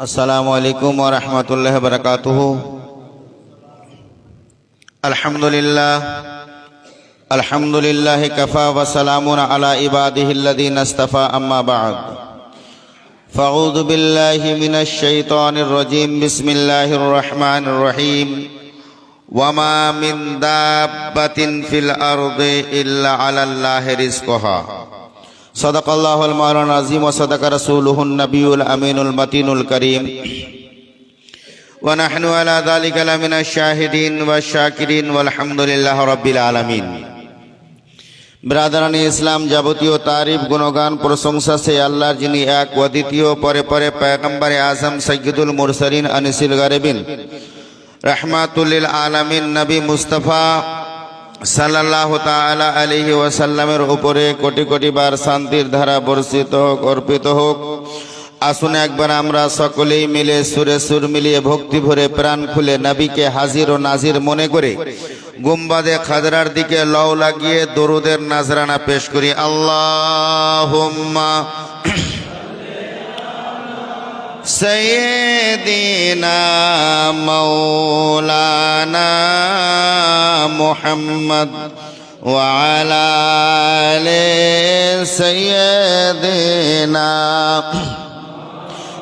السلام عليكم ورحمة الله وبركاته الحمد لله الحمد لله كفى وسلام على عباده الذين اصطفى أما بعد فأعوذ بالله من الشيطان الرجيم بسم الله الرحمن الرحيم وما من دابة في الأرض إلا على الله رزقها صدق الله المولى العظيم وصدق رسوله النبي الأمين المتين الكريم ونحن على ذلك لمن الشاهدين والشاكرين والحمد لله رب العالمين ব্রাদারানি ইসলাম যাবতীয় তারিফ গুণগান প্রশংসা সে আল্লাহর যিনি এক অদ্বিতীয় পরে পরে পয়গম্বরে আজম সৈয়দুল মুরসলিন আনিসুল গারেবিন রহমাতুল্লিল আলমিন নবী মুস্তফা সাল্লাহ তালা আলহি ওয়াসাল্লামের উপরে কোটি কোটি বার শান্তির ধারা বর্ষিত হোক, অর্পিত হোক। আসুন একবার আমরা সকলেই মিলে সুরে সুর মিলিয়ে ভক্তি ভরে প্রাণ খুলে নবীকে হাজির ও নাজির মনে করে। গুম্বাদে খাদরার দিকে লও লাগিয়ে দরুদের নাজরানা পেশ করি। আল্লাহ سيدنا مولانا محمد وعلى آل سيدنا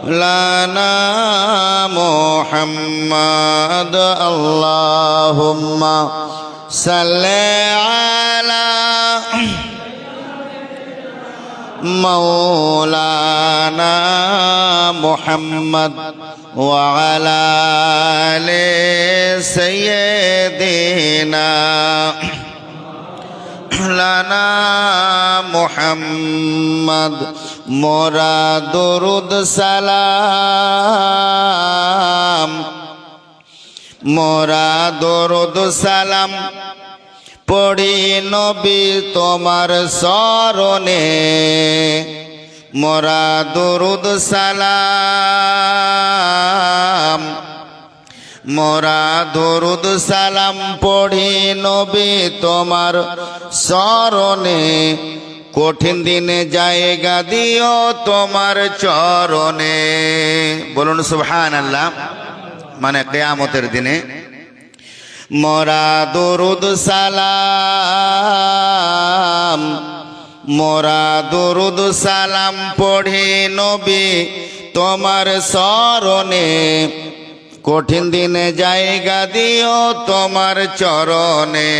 لنا محمد. اللهم صل على مولانا محمد وعلى آل سيدنا لنا محمد مرا درود سلام مرا درود سلام পড়ি নবী তোমার স্মরণে। মোরা দরুদ সালাম। মোরা দরুদ সালাম পড়ি নবী তোমার স্মরণে। কঠিন দিনে জায়গা দিও তোমার চরণে। বলুন সুবহান আল্লাহ মানে কেয়ামতের দিনে। মোরা দরুদ সালাম, মোরা দরুদ সালাম পড়ি নবী তোমার স্মরণে। কঠিন দিনে জায়গা দিও তোমার চরণে,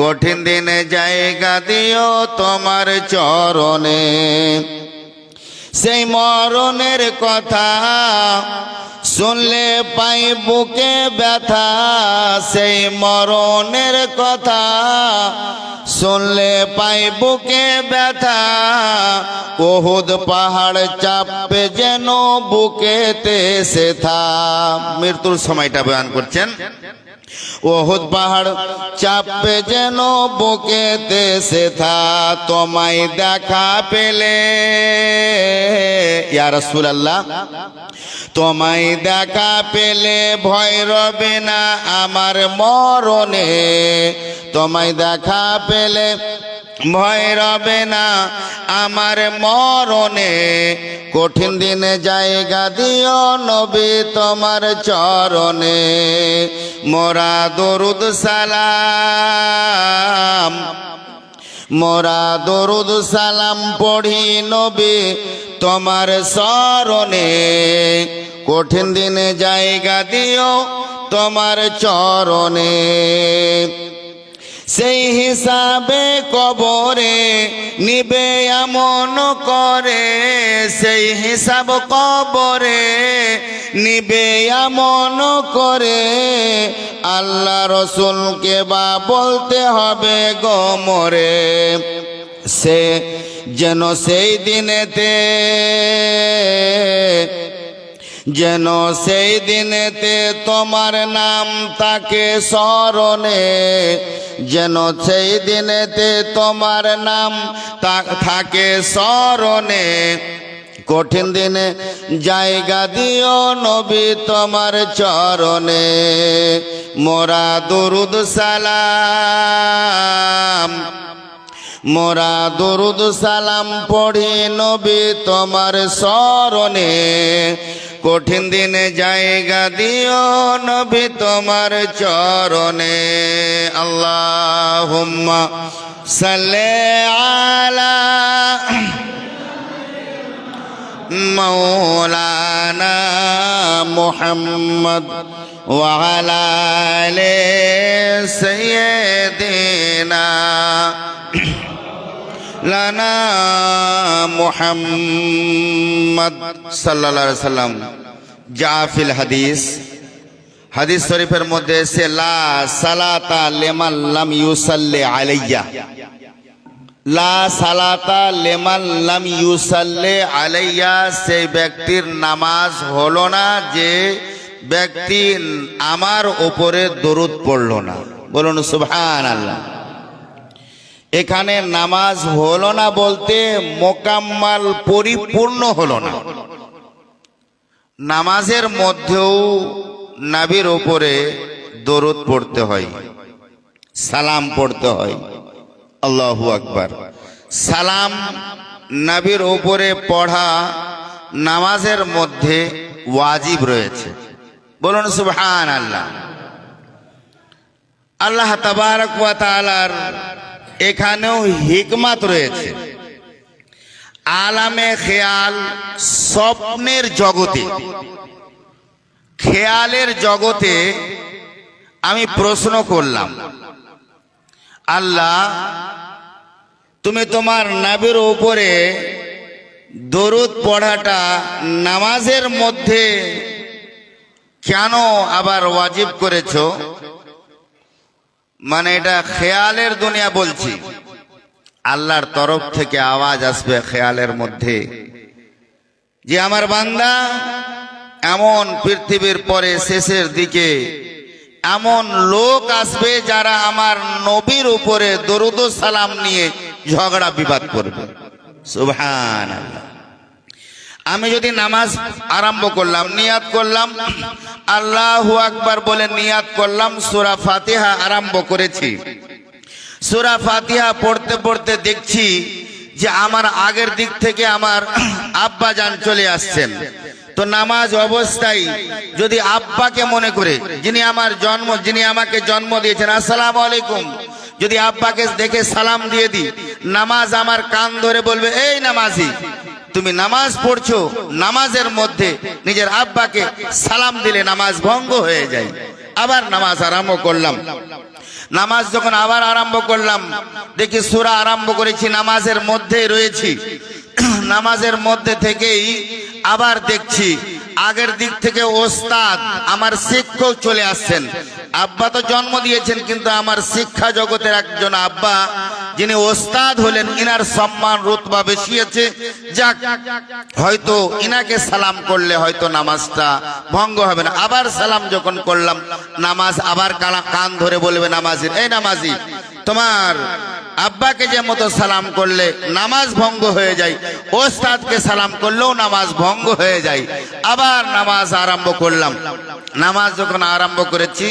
কঠিন দিনে জায়গা দিও তোমার চরণে। সেই মরণের কথা শুনলে পাই বুকে ব্যথা, সেই মরণের কথা। শুনলে পাই বুকে ব্যথা ওহুদ পাহাড় চাপে যেন বুকেতে সে থা মৃত্যুর সময়টা বয়ান করছেন। ওহুদ পাহাড় চাপে যেন বুকে দেশে থা, তোমায় দেখা পেলে। ইয়া রাসূলুল্লাহ, তোমায় দেখা পেলে ভয় রবে না আমার মরণে। তোমায় দেখা পেলে ভয় রবে না, আমার মরণে কঠিন দিনে জায়গা দিও নবী তোমার চরণে। মোরা দরুদ সালাম, মোরা দরুদ সালাম পড়ি নবী তোমার চরণে। কঠিন দিনে জায়গা দিও তোমার চরণে। সেই হিসাবে কবরে নিবে এমন করে, সেই হিসাব কবরে নিবে এমন করে। আল্লাহ রসুলকে বা বলতে হবে গমরে সে যেন সেই দিনেতে যেন সেই দিনেতে তোমার নাম তাকে স্মরণে, যেন সেই দিনেতে তোমার নাম থাকে স্মরণে। কঠিন দিনে জায়গা দিও নবী তোমার চরণে, মোরা দরুদ সালাম। মোরা দরুদ সালাম পড়ি নবী তোমার স্মরণে কঠিন দিনে জায়গা দিও নবী তোমার চরণে। আল্লাহ সালে মৌলানা মোহাম্মদ ওয়ালালে সৈয়দিনা লানা মোহাম্মদ সাল্লা সাল্লাম জাফিল হাদিস হাদিস শরীফের মধ্যে সে লা সালাতা লেমাল্লাম ইউসাল্লে আলাইয়া। লা সালাতা লেমাল্লাম ইউসাল্লে আলাইয়া সেই ব্যক্তির নামাজ হলো না যে ব্যক্তি আমার ওপরে দরুদ পড়ল না। বলুন সুবহান আল্লাহ এখানে নামাজ হলো না বলতে মোকাম্মাল পরিপূর্ণ হলো না। নামাজের মধ্যেও নাবির ওপরে দরুদ পড়তে হয়, সালাম পড়তে হয়। আল্লাহু আকবার। সালাম নবীর ওপরে পড়া নামাজের মধ্যে ওয়াজিব রয়েছে। বলুন সুবহান আল্লাহ আল্লাহ তাবারক এখানেও হিকমাত রয়েছে। আলামে খেয়াল স্বপ্নের জগতে। খেয়ালের জগতে আমি প্রশ্ন করলাম, আল্লাহ, তুমি তোমার নাবির উপরে দরুদ পড়াটা নামাজের মধ্যে কেন আবার ওয়াজিব করেছ? মানে এটা খেয়ালের দুনিয়া বলছি। আল্লাহর তরফ থেকে আওয়াজ আসবে খেয়ালের মধ্যে। যে আমার বান্দা এমন পৃথিবীর পরে শেষের দিকে এমন লোক আসবে যারা আমার নবীর উপরে দরুদ সালাম নিয়ে ঝগড়া বিবাদ করবে। সুবহান আমি যদি নামাজ আরম্ভ করলাম, নিয়াত করলাম, আল্লাহ আকবার বলে নিয়াত করলাম, সূরা ফাতিহা আরম্ভ করেছি। সূরা ফাতিহা পড়তে পড়তে দেখছি যে আমার আগের দিক থেকে আমার আব্বা যান চলে আসছেন। তো নামাজ অবস্থায় যদি আব্বাকে মনে করে, যিনি আমার জন্ম, যিনি আমাকে জন্ম দিয়েছেন, আসসালাম আলাইকুম, যদি আব্বাকে দেখে সালাম দিয়ে দিই, নামাজ আমার কান ধরে বলবে, এই নামাজি তুমি নামাজ পড়ছো, নামাজের মধ্যে নিজের আব্বাকে সালাম দিলে নামাজ ভঙ্গ হয়ে যায়। আবার নামাজ আরম্ভ করলাম। নামাজ যখন আবার আরম্ভ করলাম, দেখি সুরা আরম্ভ করেছি, নামাজের মধ্যে রয়েছি। নামাজের মধ্যে থেকেই আবার দেখছি আগের দিক থেকে ওস্তাদ, আমার শিক্ষক চলে আসছেন। আব্বা তো জন্ম দিয়েছেন, কিন্তু আমার শিক্ষা জগতের একজন আব্বা, যিনি ওস্তাদ হলেন, ইনার সম্মান রুতবা বেশি আছে যাক, হয়তো ইনাকে সালাম করলে হয়তো নামাজটা ভঙ্গ হবে না। আবার সালাম যখন করলাম, নামাজ আবার কান ধরে বলবে নামাজির, এই নামাজি, তোমার আব্বাকে যে মতো সালাম করলে নামাজ ভঙ্গ হয়ে যায়, ওস্তাদকে সালাম করলেও নামাজ ভঙ্গ হয়ে যায়। আবার নামাজ আরম্ভ করলাম। নামাজ যখন আরম্ভ করেছি,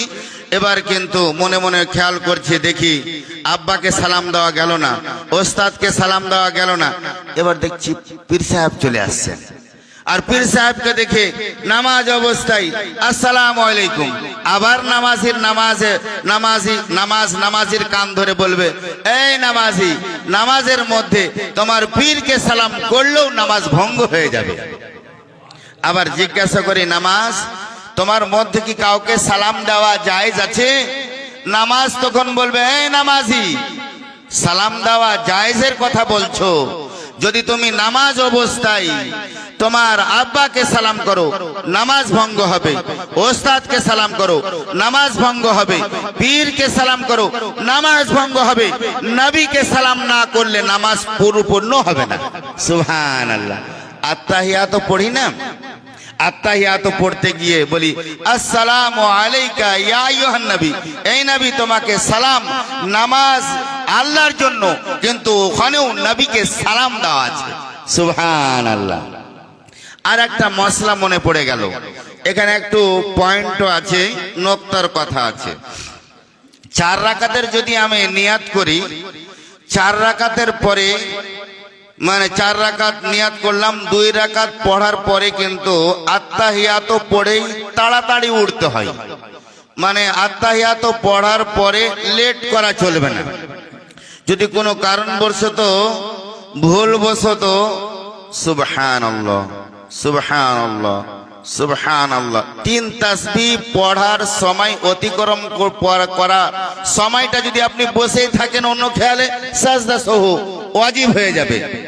এবার কিন্তু মনে মনে খেয়াল করছি, দেখি আব্বাকে সালাম দেওয়া গেল না, ওস্তাদকে সালাম দেওয়া গেল না। এবার দেখছি পীর সাহেব চলে আসছেন। আর পীর সাহেবকে দেখে নামাজ অবস্থায়, আসসালাম আলাইকুম। আবার নামাজির নামাজে, নামাজি, নামাজ নামাজির কান ধরে বলবে, এই নামাজি, নামাজের মধ্যে তোমার পীরকে সালাম করলেও নামাজ ভঙ্গ হয়ে যাবে। আবার জিজ্ঞাসা করি, নামাজ, তোমার মধ্যে কি কাউকে সালাম দেওয়া জায়েজ আছে? নামাজ তখন বলবে, এই নামাজি, সালাম দেওয়া জায়েজের কথা বলছো। যদি তুমি নামাজ অবস্থায় তোমার আব্বাকে সালাম করো, নামাজ ভঙ্গ হবে, ওস্তাদকে সালাম করো, নামাজ ভঙ্গ হবে, পীরকে সালাম করো, নামাজ ভঙ্গ হবে, নবীকে সালাম না করলে নামাজ পরিপূর্ণ হবে না। সুহান আল্লাহ আত্মাহিয়া তো পড়ি না? আত্মাহিয়াত পড়তে গিয়ে বলি, আসসালাম আলাইকা ইয়া আইয়ুহান নবী। এই নবী, তোমাকে সালাম। নামাজ আল্লাহর জন্য, কিন্তু ওখানেও নবীকে সালাম দেওয়া আছে। সুহান আল্লাহ আর একটা মশলা মনে পড়ে গেল। এখানে একটু পয়েন্টও আছে, নোক্তার কথা আছে। চার রাকাতের যদি আমি নিয়াত করি, চার রাকাতের পরে মানে চার রাকাত নিয়াত করলাম, দুই রাকাত পড়ার পরে কিন্তু আত্মাহিয়াত পড়েই তাড়াতাড়ি উঠতে হয়। মানে আত্মাহিয়াত পড়ার পরে লেট করা চলবে না। যদি কোনো কারণবশত, ভুলবশত তিন তাসবি পড়ার সময় অতিক্রম কর- করা সময়টা যদি আপনি বসেই থাকেন অন্য খেয়ালে, সাজদা সহ, ওয়াজিব হয়ে যাবে।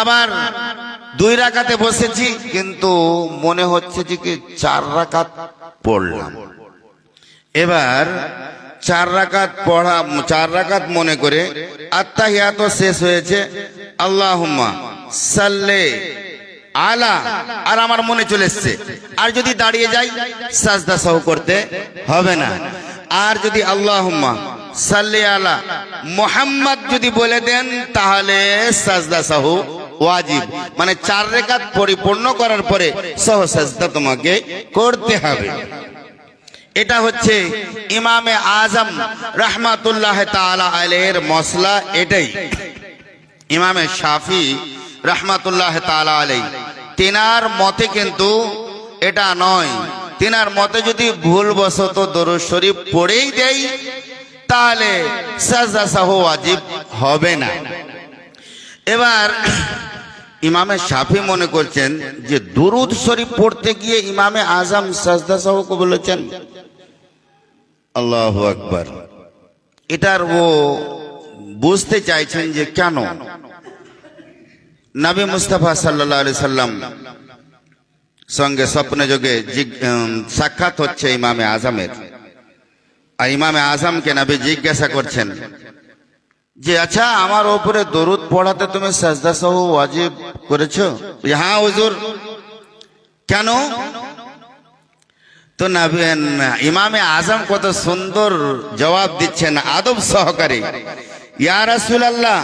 আবার দুই রাকাতে বসেছি, কিন্তু মনে হচ্ছে যে কি চার রাকাত পড়লাম। এবার চার রাকাত পড়া, চার রাকাত মনে করে আত্মাহিয়াত শেষ হয়েছে। আল্লাহুম্মা সাল্লে আলা, আর আমার মনে চলে এসছে। আর যদি দাঁড়িয়ে যাই, সাজদা সহ করতে হবে না। আর যদি আল্লাহুম্মা সাল্লে আলা, মোহাম্মদ যদি বলে দেন, তাহলে সাজদা সহ ওয়াজিব। মানে চার রেখাত পরিপূর্ণ করার পরে সহসাজদা তোমাকে করতে হবে। এটা হচ্ছে ইমামে আজম রহমাতুল্লাহ আলের মশলা এটাই। ইমামে শাফি রহমাতুল্লাহ তাআলা আলাই তিনার মতে কিন্তু এটা নয়। তিনার মতে যদি ভুলবশত দরুদ শরীফ পড়েই দেই, তাহলে সাজদা সাহ ওয়াজিব হবে না। এবার ইমামে শাফি মনে করছেন যে দুরুদ শরীফ পড়তে গিয়ে ইমামে আজম সাজদা সাহকে বলেছেন, আল্লাহ আকবার। এটার ও বুঝতে চাইছেন যে কেন? নবী মুস্তাফা সাল্লাহ সাল্লাম সঙ্গে স্বপ্নে যোগে সাক্ষাৎ হচ্ছে ইমামে আজমের। আর ইমামে আজমকে নবী জিজ্ঞাসা করছেন যে আচ্ছা আমার ওপরে দরুদ পড়াতে তুমি সাজদা সহ ওয়াজিব করেছ? হ্যাঁ হুজুর। কেন? তো নবী, ইমামে আজম কত সুন্দর জবাব দিচ্ছেন, আদব সহকারে। ইয়া রাসূলুল্লাহ,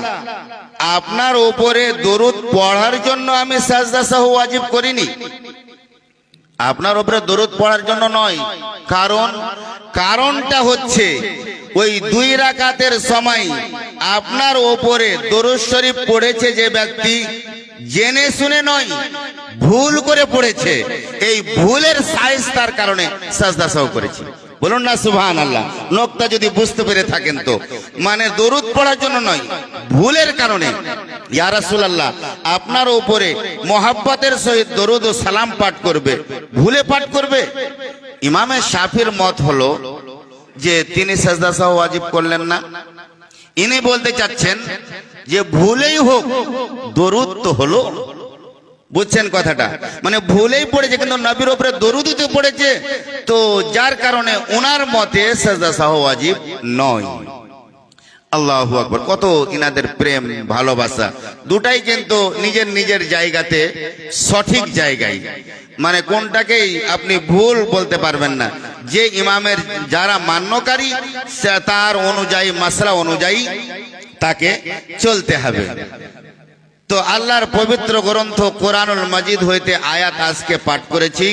আপনার উপরে দরুদ পড়ার জন্য আমি সাজদা সহ ওয়াজিব করিনি। আপনার উপরে দরুদ পড়ার জন্য নয়। কারণ, কারণটা হচ্ছে ওই দুই রাকাতের সময় আপনার ওপরে দরুদ শরীফ পড়েছে যে ব্যক্তি জেনে শুনে নয়, ভুল করে পড়েছে। এই ভুলের সাইজ তার কারণে সাজদা সহ করেছে। বলুন না সুবহান আল্লাহ নোকটা যদি বুঝতে পেরে থাকেন তো। মানে দরুদ পড়ার জন্য নয়, ভুলের কারণে। ইয়া রাসূলুল্লাহ, আপনার উপরে মোহাব্বতের সহিত দরুদ ও সালাম পাঠ করবে। ভুলে পাঠ করবে? ইমামে শাফির মত হলো যে তিনি সাজদা সহ ওয়াজিব করলেন না। ইনি বলতে চাচ্ছেন যে ভুলেই হোক, দরুদ তো হলো। বুঝছেন কথাটা? মানে ভুলেই পড়েছে, কিন্তু নবীর উপরে দরুদিতে পড়েছে। তো যার কারণে ওনার মতে সাজদা সাহ ওয়াজিব নয়। আল্লাহু আকবার, কত ইনাদের প্রেম, ভালোবাসা। দুটাই কিন্তু নিজের নিজের জায়গাতে সঠিক জায়গায়। মানে কোনটাকেই আপনি ভুল বলতে পারবেন না। যে ইমামের যারা মান্যকারী তার অনুযায়ী, মাসলা অনুযায়ী তাকে চলতে হবে। তো আল্লাহর পবিত্র গ্রন্থ কোরআনুল মাজিদ হইতে আয়াত আজকে পাঠ করেছি।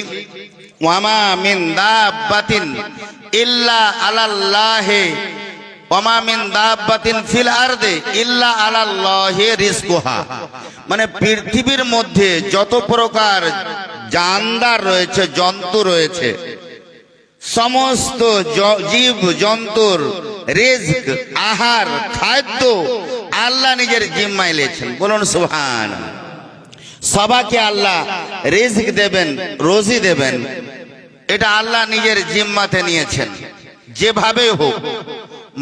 ওয়ামা মিন দাব্বাতিন ইল্লা আলাল্লাহে মিন পৃথিবীর মধ্যে যত প্রকার জানদার রয়েছে, জন্তু রয়েছে, সমস্ত জীব, জন্তুর রিজক, আহার, খাদ্য আল্লাহ নিজের জিম্মায় লেছেন বলুন সুহান সবাকে আল্লাহ রিজক দেবেন, রোজি দেবেন। এটা আল্লাহ নিজের জিম্মাতে নিয়েছেন। যেভাবে হোক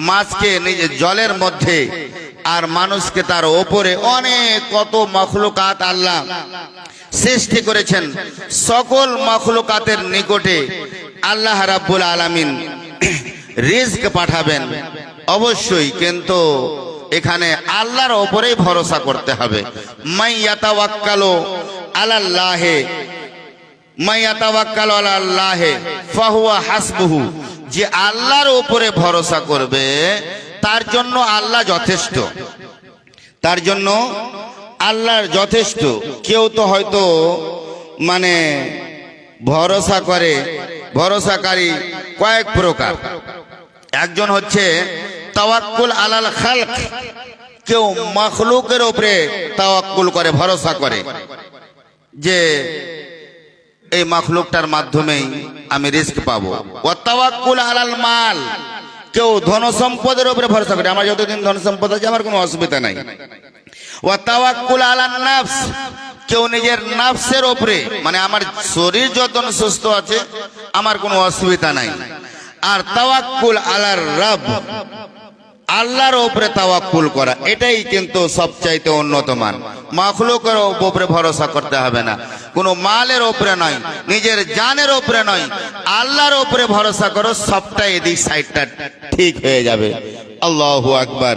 মাছকে নিজের জলের মধ্যে আর মানুষকে তার ওপরে অনেক কত মখলুকাত আল্লাহ সৃষ্টি করেছেন। সকল মখলুকাতের নিকটে আল্লাহ রাব্বুল আলামিন রিজক পাঠাবেন। অবশ্যই কিন্তু এখানে আল্লাহর ওপরেই ভরসা করতে হবে। মাই ইয়াতাওয়াক্কালু আলাল্লাহে, মাই ইয়াতাওয়াক্কালু আলাল্লাহে, ফাহুয়া হাসবুহু। যে আল্লাহর উপরে ভরসা করবে, তার জন্য আল্লাহ যথেষ্ট। তার জন্য আল্লাহর যথেষ্ট। কেউ তো হয়তো মানে ভরসা করে, ভরসাকারী কয়েক প্রকার। একজন হচ্ছে তাওয়াক্কুল আলাল খালক। কেউ মখলুকের ওপরে তাওয়াক্কুল করে, ভরসা করে যে এই মখলুকটার মাধ্যমেই আমি রিস্ক পাবো। ও তাওয়াক্কুল আলাল মাল। কেউ ধন সম্পদের উপরে ভরসা করে, আমার যতদিন ধন সম্পদ আছে, আমার কোনো অসুবিধা নাই। ও তাওয়াক্কুল আলান নাফস। কেউ নিজের নাফসের উপরে মানে আমার শরীর যতন সুস্থ আছে, আমার কোনো অসুবিধা নাই। আর তাওয়াক্কুল আলার রব। আল্লাহর উপরে তাওয়াক্কুল করা, এটাই কিন্তু সবচাইতে উন্নত মান মাখলুকের উপরে ভরসা করতে হবে না। কোনো মালের উপরে নয়, নিজের জানের উপরে নয়, আল্লাহর উপরে ভরসা করো, সবটাই এদিক সাইডটা ঠিক হয়ে যাবে। আল্লাহু আকবার।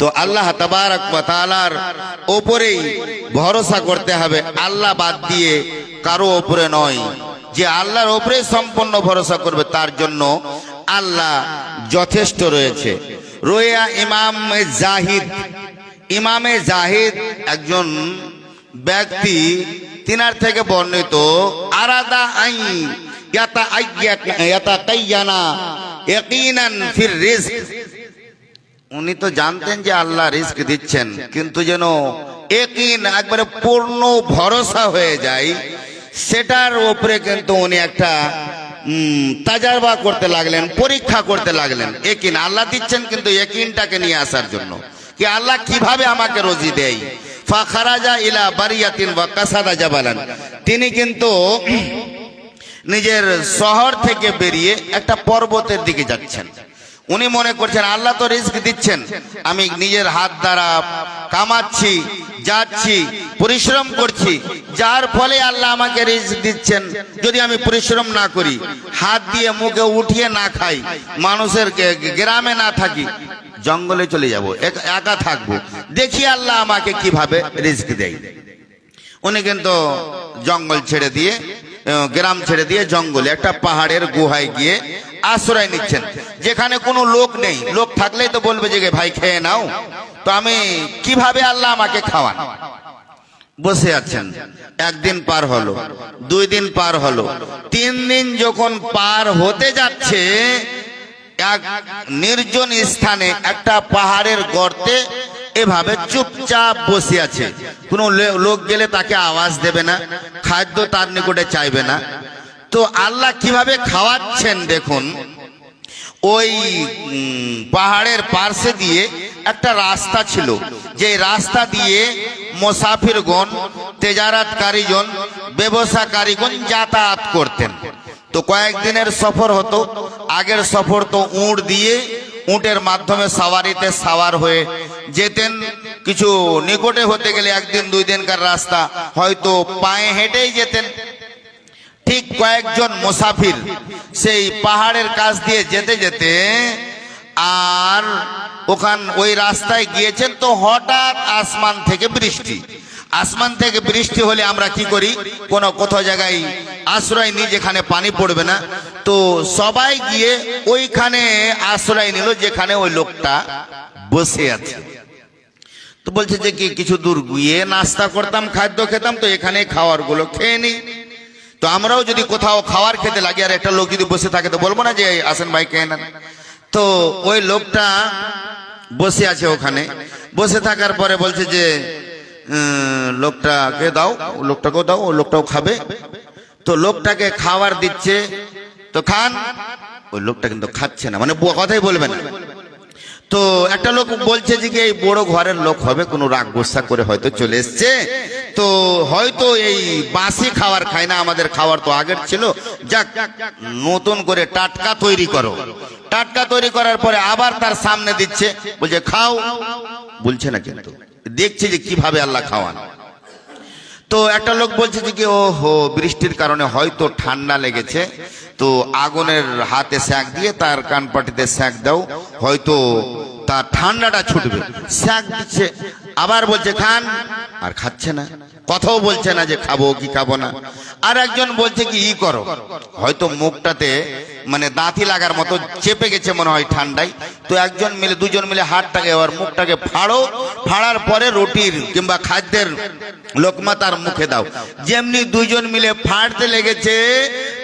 তো আল্লাহ তাআলার উপরেই ভরসা করতে হবে, আল্লাহ বাদ দিয়ে কারও উপরে নয়। যে আল্লাহর উপরে সম্পূর্ণ ভরসা করবে, তার জন্য আল্লাহ যথেষ্ট রয়েছে। রোয়া ইমাম জাহিদ। ইমামে জাহিদ একজন ব্যক্তি, তিনার থেকে বর্ণিত, আরাদা আই ইয়াতা ইয়াতা কাইয়ানা ইয়াকিনান ফির রিজক। উনি তো জানতেন যে আল্লাহ রিস্ক দিচ্ছেন, কিন্তু যেন একিন একবারে পূর্ণ ভরসা হয়ে যায়, সেটার উপরে কিন্তু উনি একটা তাজারবা করতে লাগলেন, পরীক্ষা করতে লাগলেন। একিন, আল্লাহ দিচ্ছেন কিন্তু একিনটাকে নিয়ে আসার জন্য। কি আল্লাহ কীভাবে আমাকে রোজি দেয়? ফাখারাজা ইলা বারিয়াতিন ওয়া কাসাদা জাবালান। তিনি কিন্তু নিজের শহর থেকে বেরিয়ে একটা পর্বতের দিকে যাচ্ছেন। উনি মনে করছেন, আল্লাহ তো রিস্ক দিচ্ছেন। আমি নিজের হাত দ্বারা কামাচ্ছি যাচ্ছি, পরিশ্রম করছি। যার ফলে আল্লাহ আমাকে রিস্ক দিচ্ছেন। যদি আমি পরিশ্রম না করি, হাত দিয়ে মুখে উঠিয়ে না খাই, মানুষের গ্রামে না থাকি, জঙ্গলে চলে যাব, এক- থাকব। দেখি আল্লাহ আমাকে কীভাবে রিস্ক দেয়। উনি কিন্তু জঙ্গল ছেড়ে দিয়ে গ্রাম ছেড়ে দিয়ে জঙ্গলে, একটা পাহাড়ের গুহায় গিয়ে আশ্রয় নিচ্ছেন। যেখানে কোনো লোক নেই। লোক থাকলেই তো বলবে যে ভাই, খেয়ে নাও। তো আমি, কীভাবে আল্লাহ আমাকে খাওয়ান? বসে আছেন। একদিন পার হলো, দুই দিন পার হলো। তিন দিন যখন পার হতে যাচ্ছে, এক নির্জন স্থানে একটা পাহাড়ের গর্তে এভাবে চুপচাপ বসে আছে। কোনো লোক গেলে তাকে আওয়াজ দেবে না, খাদ্য তার নিকটে চাইবে না। তো আল্লাহ কীভাবে খাওয়াচ্ছেন দেখুন, ওই পাহাড়ের পার্শ্বে দিয়ে একটা রাস্তা ছিল। যে রাস্তা দিয়ে মোসাফিরগণ তেজারাতকারীজন ব্যবসাকারীগণ যাতায়াত করতেন। তো কয়েকদিনের সফর হতো। আগের সফর তো উঁট দিয়ে উটের মাধ্যমে সাওয়ারিতে সাওয়ার হয়ে যেতেন কিছু নিকটে হতে গেলে একদিন দুই দিনকার রাস্তা, হয়তো পায়ে হেঁটেই যেতেন। ঠিক কয়েকজন মুসাফির সেই পাহাড়ের কাছ দিয়ে যেতে যেতে আর ওখান ওই রাস্তায় গিয়েছেন তো হঠাৎ আসমান থেকে বৃষ্টি। আসমান থেকে বৃষ্টি হলে আমরা কি করি? কোনো কোথাও জায়গায় আশ্রয় নিই যেখানে পানি পড়বে না। তো সবাই গিয়ে ওইখানে আশ্রয় নিল যেখানে ওই লোকটা বসে আছে। তো বলছে যে কি, কিছু দূর গিয়ে নাস্তা করতাম, খাদ্য খেতাম, তো এখানে খাওয়ারগুলো খেয়ে নিই তো আমরাও যদি কোথাও খাওয়ার খেতে লাগি, আর একটা লোক যদি বসে থাকে, তো বলব না যে আসেন ভাই, খেয়ে নেন। তো ওই লোকটা বসে আছে ওখানে। বসে থাকার পরে বলছে যে লোকটাকে দাও, লোকটাকেও দাও, ও লোকটাও খাবে। তো লোকটাকে খাবার দিচ্ছে। তো খান। ওই লোকটা কিন্তু খাচ্ছে না মানে কথাই বলবে না। তো একটা লোক বলছে যে এই বড় ঘরের লোক হবে, কোনো রাগ গোসা করে হয়তো চলে এসছে। তো হয়তো এই বাসি খাবার খায় না, আমাদের খাবার তো আগের ছিল। যাক, নতুন করে টাটকা তৈরি করো। টাটকা তৈরি করার পরে আবার তার সামনে দিচ্ছে, বলছে, খাও। বলছে না কিন্তু। দেখছে যে কীভাবে আল্লাহ খাওয়ান। তো একটা লোক বলছে যে কি ও হো বৃষ্টির কারণে হয়তো ঠান্ডা লেগেছে। তো আগুনের হাতে স্যাক দিয়ে তার কানপাটিতে স্যাক দাও, হয়তো তার ঠান্ডাটা ছুটবে। স্যাক দিচ্ছে, আবার বলছে, খান। আর খাচ্ছে না। কথাও বলছে না যে খাব কি খাব না। আর একজন বলছে কি, ই করো। হয়তো মুখটাতে মানে দাঁতি লাগার মতো চেপে গেছে মনে হয় ঠান্ডায়। তো একজন মিলে, দুজন মিলে হাতটাকে আবার মুখটাকে ফাড়ো। ফাড়ার পরে রুটির কিংবা খাদ্যের লোকমা তার মুখে দাও। যেমনি দুজন মিলে ফাড়তে লেগেছে,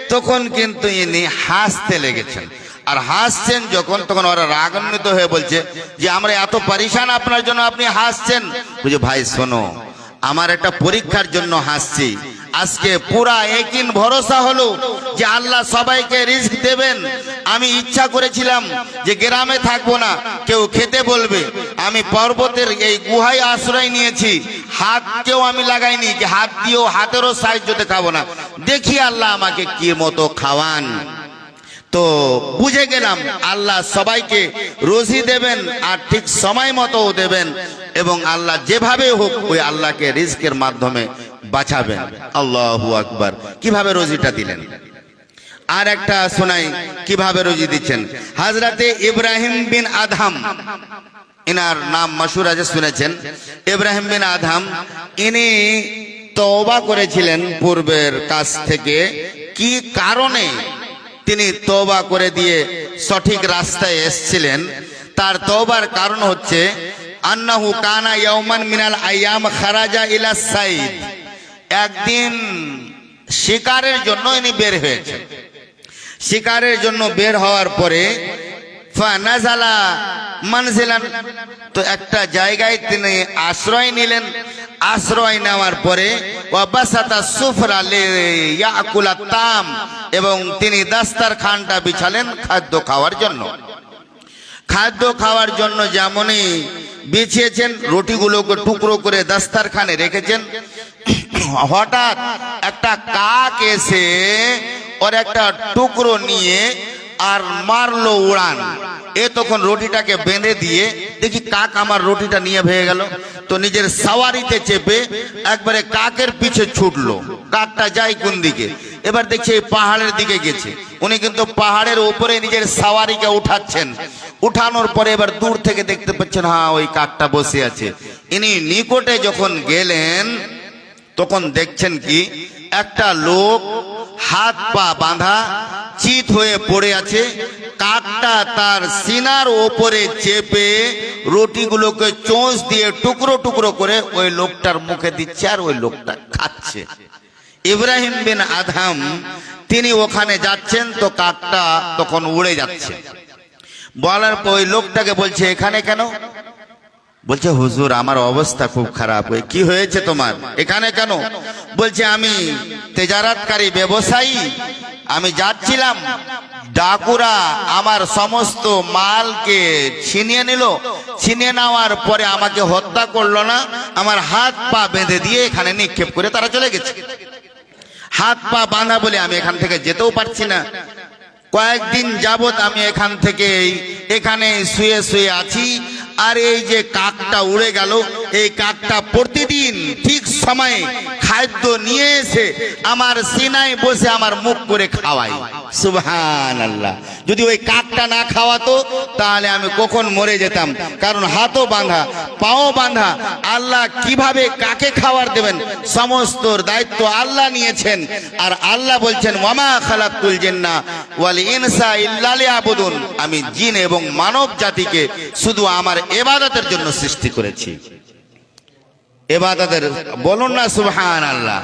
তখন কিন্তু ইনি হাসতে লেগেছেন। আর হাসছেন যখন, তখন ওরা রাগান্বিত হয়ে বলছে যে, আমরা এত পরিশান আপনার জন্য আপনি হাসছেন? বুঝে ভাই, শোনো আমার একটা পরীক্ষার জন্য হাসছি। আজকে পুরা একিন ভরসা হলো যে আল্লাহ সবাইকে রিস্ক দেবেন। আমি ইচ্ছা করেছিলাম যে গ্রামে থাকব না, কেউ খেতে বলবে। আমি পর্বতের এই গুহায় আশ্রয় নিয়েছি। হাত কেউ আমি লাগাইনি, যে হাত দিয়েও হাতেরও সাহায্যতে খাব না। দেখি আল্লাহ আমাকে কি মতো খাওয়ান। তো বুঝে গেলাম, আল্লাহ সবাইকে রোজি দেবেন আর ঠিক সময় মতো দেবেন এবং আল্লাহ যেভাবে হোক ওই আল্লাহকে রিস্কের মাধ্যমে বাঁচাবেন। আল্লাহু আকবার। কীভাবে রোজিটা দিলেন? আর একটা শোনাই, কীভাবে রোজি দিচ্ছেন? হাজরাতে ইব্রাহিম বিন আধাম এনার নাম মাসুর আছে, শুনেছেন? ইব্রাহিম বিন আধাম ইনি তওবা করেছিলেন পূর্বের কাছ থেকে। কি কারণে তিনি তওবা করে দিয়ে সঠিক রাস্তায় এসছিলেন। তার তওবার কারণ হচ্ছে, আন্নাহু কানা ইয়াউমান মিনাল আইয়াম খারাজা ইলা সাইদ। একদিন শিকারের জন্য ইনি বের হয়েছে শিকারের জন্য বের হওয়ার পরে ফানাজালা মানজিলান তো একটা জায়গায় তিনি আশ্রয় নিলেন। আশ্রয় নেওয়ার পরে ওয়াবাসাতা সুফরা লিয়াকুলা তাম এবং তিনি দাস্তার খানটা বিছালেন খাদ্য খাওয়ার জন্য। খাদ্য খাওয়ার জন্য যেমনই বিছিয়েছেন, রুটিগুলোকে টুকরো করে দাস্তারখানে রেখেছেন, হঠাৎ একটা কাক এসে ওর একটা টুকরো নিয়ে আর মারলো উড়ান। এ তখন রুটিটাকে বেঁধে দিয়ে দেখি কাক আমার রুটিটা নিয়ে ভেঙে গেল। তো নিজের সাওয়ারিতে চেপে একবারে কাকের পিছে ছুটলো। কাকটা যায় কোন দিকে। এবার দেখছি এই পাহাড়ের দিকে গেছে। উনি কিন্তু পাহাড়ের উপরে নিজের সাওয়ারিকে উঠাচ্ছেন। উঠানোর পরে এবার দূর থেকে দেখতে পাচ্ছেন হ্যাঁ ওই কাকটা বসে আছে। ইনি নিকটে যখন গেলেন, তখন দেখছেন কি একটা লোক হাত পা বাঁধা, চিত হয়ে পড়ে আছে, কাকটা তার সিনার ওপরে চেপে রুটিগুলোকে চোঁচ দিয়ে টুকরো টুকরো করে ওই লোকটার মুখে দিচ্ছে আর ওই লোকটা খাচ্ছে। ইব্রাহিম বিন আধাম তিনি ওখানে যাচ্ছেন, তো কাকটা তখন উড়ে যাচ্ছে। বলার পর ওই লোকটাকে বলছে, এখানে কেন? বলছে, হুজুর, আমার অবস্থা খুব খারাপ। ওই কি হয়েছে তোমার? এখানে কেন? বলছে, আমি তেজারাতকারী ব্যবসায়ী। আমি যাচ্ছিলাম। ডাকুরা আমার সমস্ত মালকে ছিনিয়ে নিল। ছিনিয়ে নেওয়ার পরে আমাকে হত্যা করল না। আমার হাত পা বেঁধে দিয়ে এখানে নিক্ষেপ করে তারা চলে গেছে। হাত পা বাঁধা বলে আমি এখান থেকে যেতেও পারছি না। কয়েকদিন যাবত আমি এখান থেকে এখানে শুয়ে শুয়ে আছি। আর এই যে কাকটা উড়ে গেল এই কাকটা প্রতিদিন ঠিক সময়ে খাদ্য নিয়ে এসে আমার সিনায় বসে আমার মুখ করে খাওয়াই। সুবহান আল্লাহ যদি ওই কাকটা না খাওয়াতো, তাহলে আমি কখন মরে যেতাম। কারণ হাতও বাঁধা, পাও বাঁধা, আল্লাহ কীভাবে কাকে খাবার দেবেন? সমস্ত দায়িত্ব আল্লাহ নিয়েছেন। আর আল্লাহ বলছেন, ওয়ামা খালাকুল জেন্না ওয়াল ইনসা ইল্লালি আবুদুন আমি জিন এবং মানব জাতিকে শুধু আমার এবাদতের জন্য সৃষ্টি করেছি। এবাদতের, বলুন না সুবহান আল্লাহ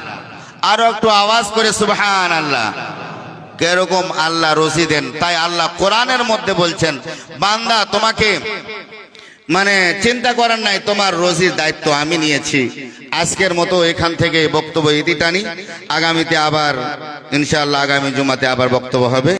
আরও একটু আওয়াজ করে সুবহান আল্লাহ কেরকম আল্লাহ রশি দেন, তাই আল্লাহ কোরআনের মধ্যে বলছেন, বান্দা, তোমাকে মানে চিন্তা করার নাই, তোমার রোজির দায়িত্ব আমি নিয়েছি। আজকের মতো এখান থেকে বক্তব্য ইতি টানি। আগামীতে আবার, ইনশাআল্লাহ আগামী জুমাতে আবার বক্তব্য হবে।